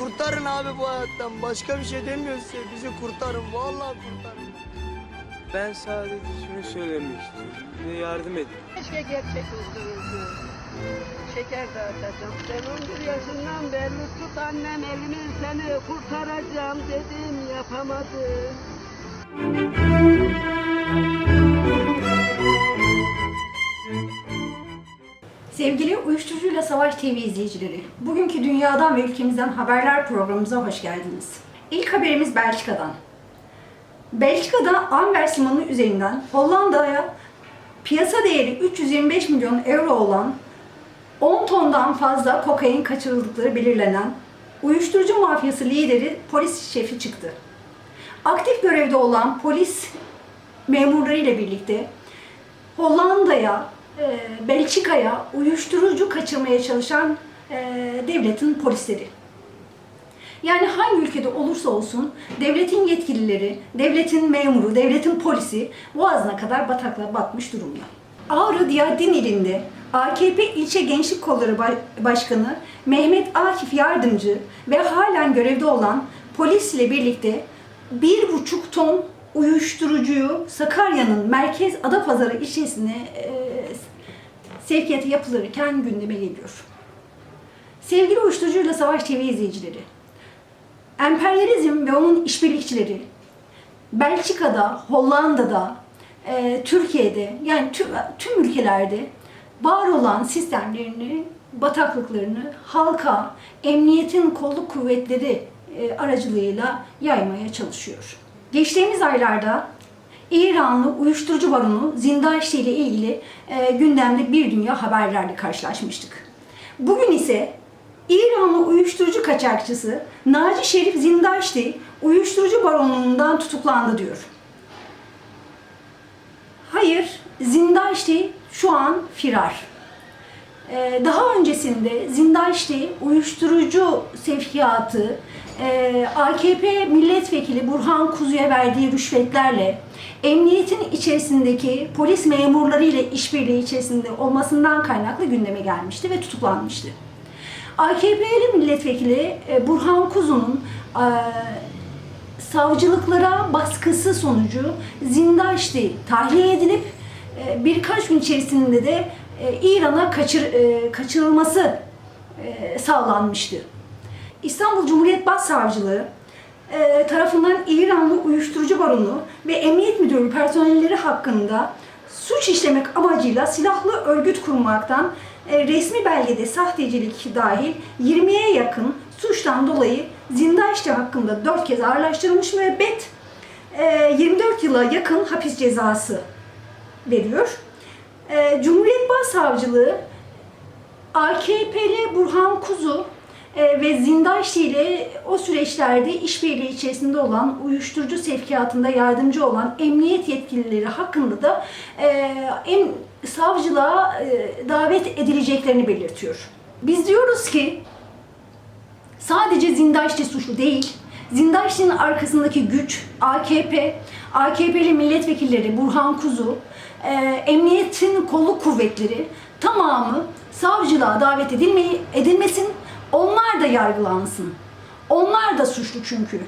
kurtarın abi bu hayattan. Başka bir şey demiyoruz size. Bizi kurtarın. Vallahi kurtarın. Ben sadece şunu söylemek istiyorum. Bize yardım edin. Keşke gerçek olsaydı. Şeker dağıtacağım. Ben 11 yaşından beri tut annem elimi seni kurtaracağım dedim yapamadım. Sevgili Uyuşturucuyla Savaş TV izleyicileri, bugünkü dünyadan ve ülkemizden haberler programımıza hoş geldiniz. İlk haberimiz Belçika'dan. Belçika'da Anvers limanı üzerinden Hollanda'ya piyasa değeri 325 milyon euro olan 10 tondan fazla kokain kaçırıldıkları belirlenen uyuşturucu mafyası lideri polis şefi çıktı. Aktif görevde olan polis memurları ile birlikte Hollanda'ya, e, Belçika'ya uyuşturucu kaçırmaya çalışan e, devletin polisleri. Yani hangi ülkede olursa olsun devletin yetkilileri, devletin memuru, devletin polisi boğazına kadar bataklığa batmış durumda. Ağrı Diyadin ilinde AKP İlçe Gençlik Kolları Ba- Başkanı Mehmet Akif Yardımcı ve halen görevde olan polisle birlikte bir buçuk ton uyuşturucuyu Sakarya'nın merkez Adapazarı ilçesine e, sevkiyatı yapılırken gündeme geliyor. Sevgili Uyuşturucuyla Savaş TV izleyicileri, emperyalizm ve onun işbirlikçileri Belçika'da, Hollanda'da, e, Türkiye'de yani tüm, tüm ülkelerde var olan sistemlerini, bataklıklarını halka, emniyetin kolluk kuvvetleri e, aracılığıyla yaymaya çalışıyor. Geçtiğimiz aylarda İranlı uyuşturucu baronu Zindaşti ile ilgili e, gündemde bir dünya haberlerle karşılaşmıştık. Bugün ise İranlı uyuşturucu kaçakçısı Naci Şerif Zindaşti uyuşturucu baronluğundan tutuklandı diyor. Hayır, Zindaşti şu an firar. Ee, Daha öncesinde Zindaşti uyuşturucu sevkiyatı e, AKP milletvekili Burhan Kuzu'ya verdiği rüşvetlerle emniyetin içerisindeki polis memurları ile işbirliği içerisinde olmasından kaynaklı gündeme gelmişti ve tutuklanmıştı. AKP'li milletvekili e, Burhan Kuzu'nun e, savcılıklara baskısı sonucu Zindaşti tahliye edilip birkaç gün içerisinde de İran'a kaçır, e, kaçırılması e, sağlanmıştı. İstanbul Cumhuriyet Başsavcılığı e, tarafından İranlı uyuşturucu baronu ve emniyet müdürü personelleri hakkında suç işlemek amacıyla silahlı örgüt kurmaktan e, resmi belgede sahtecilik dahil 20'ye yakın suçtan dolayı Zindaşti hakkında 4 kez ağırlaştırılmış müebbet e, 24 yıla yakın hapis cezası veriyor. E, Cumhuriyet Başsavcılığı AKP'li Burhan Kuzu e, ve Zindaşti ile o süreçlerde işbirliği içerisinde olan uyuşturucu sevkiyatında yardımcı olan emniyet yetkilileri hakkında da e, em, savcılığa e, davet edileceklerini belirtiyor. Biz diyoruz ki sadece Zindaşti suçlu değil. Zindaşti'nin arkasındaki güç, AKP, AKP'li milletvekilleri Burhan Kuzu, e, emniyetin kolluk kuvvetleri tamamı savcılığa davet edilmeyi, edilmesin, onlar da yargılansın. Onlar da suçlu çünkü.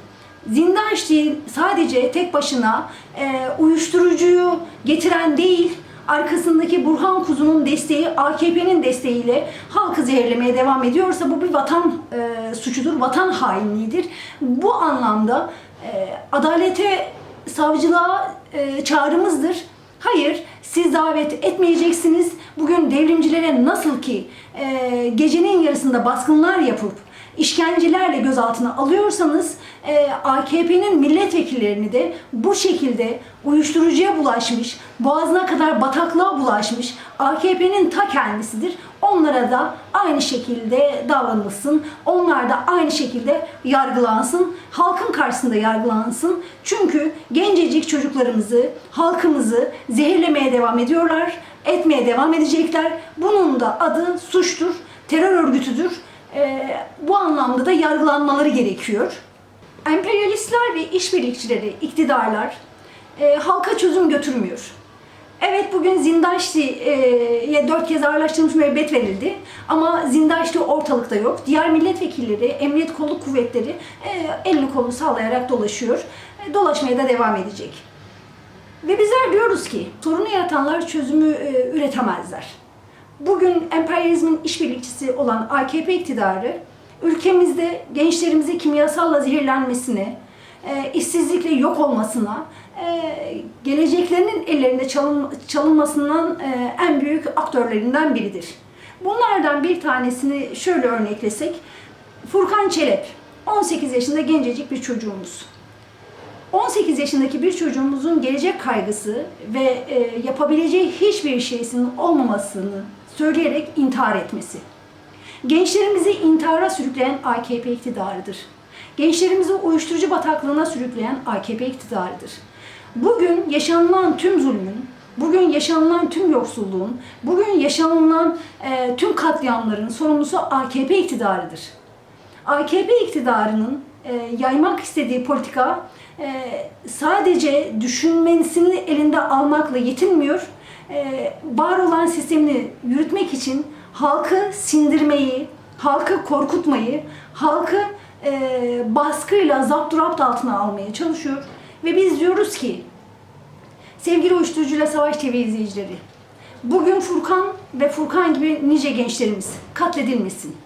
Zindaşti sadece tek başına e, uyuşturucuyu getiren değil, arkasındaki Burhan Kuzu'nun desteği, AKP'nin desteğiyle halkı zehirlemeye devam ediyorsa bu bir vatan e, suçudur, vatan hainliğidir. Bu anlamda e, adalete, savcılığa e, çağrımızdır. Hayır, siz davet etmeyeceksiniz. Bugün devrimcilere nasıl ki e, gecenin yarısında baskınlar yapıp işkencelerle gözaltına alıyorsanız e, AKP'nin milletvekillerini de bu şekilde uyuşturucuya bulaşmış, boğazına kadar bataklığa bulaşmış AKP'nin ta kendisidir. Onlara da aynı şekilde davranılsın. Onlar da aynı şekilde yargılansın. Halkın karşısında yargılansın. Çünkü gencecik çocuklarımızı, halkımızı zehirlemeye devam ediyorlar. Etmeye devam edecekler. Bunun da adı suçtur, terör örgütüdür. Ee, bu anlamda da yargılanmaları gerekiyor. Emperyalistler ve işbirlikçileri, iktidarlar e, halka çözüm götürmüyor. Evet bugün Zindaşti'ye dört kez ağırlaştırılmış müebbet verildi. Ama Zindaşti ortalıkta yok. Diğer milletvekilleri, emniyet kolluk kuvvetleri e, elini kolunu sallayarak dolaşıyor. E, dolaşmaya da devam edecek. Ve bizler diyoruz ki sorunu yaratanlar çözümü e, üretemezler. Bugün emperyalizmin işbirlikçisi olan AKP iktidarı ülkemizde gençlerimizi kimyasalla zehirlenmesine, e, işsizlikle yok olmasına, e, geleceklerinin ellerinde çalın, çalınmasından e, en büyük aktörlerinden biridir. Bunlardan bir tanesini şöyle örneklesek, Furkan Çelep, 18 yaşında gencecik bir çocuğumuz. 18 yaşındaki bir çocuğumuzun gelecek kaygısı ve e, yapabileceği hiçbir şeysinin olmamasını söyleyerek intihar etmesi. Gençlerimizi intihara sürükleyen AKP iktidarıdır. Gençlerimizi uyuşturucu bataklığına sürükleyen AKP iktidarıdır. Bugün yaşanılan tüm zulmün, bugün yaşanılan tüm yoksulluğun, bugün yaşanılan e, tüm katliamların sorumlusu AKP iktidarıdır. AKP iktidarının e, yaymak istediği politika e, sadece düşünmesini elinde almakla yetinmiyor. E, var olan sistemini yürütmek için halkı sindirmeyi, halkı korkutmayı, halkı e, baskıyla zapturapt altına almaya çalışıyor. Ve biz diyoruz ki sevgili uyuşturucuyla savaş TV izleyicileri, bugün Furkan ve Furkan gibi nice gençlerimiz katledilmesin.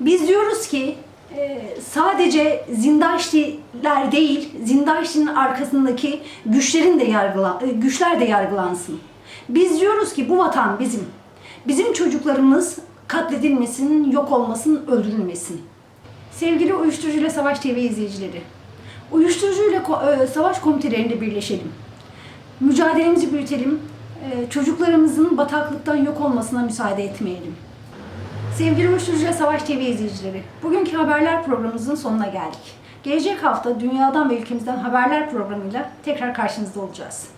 Biz diyoruz ki e, sadece Zindaştiler değil, Zindaşti'nin arkasındaki güçlerin de yargılan, e, güçler de yargılansın. Biz diyoruz ki bu vatan bizim. Bizim çocuklarımız katledilmesin, yok olmasın, öldürülmesin. Sevgili Uyuşturucuyla Savaş TV izleyicileri, Uyuşturucuyla e, Savaş komitelerinde birleşelim. Mücadelemizi büyütelim. E, Çocuklarımızın bataklıktan yok olmasına müsaade etmeyelim. Sevgili Uyuşturucuyla Savaş TV izleyicileri, bugünkü haberler programımızın sonuna geldik. Gelecek hafta dünyadan ve ülkemizden haberler programıyla tekrar karşınızda olacağız.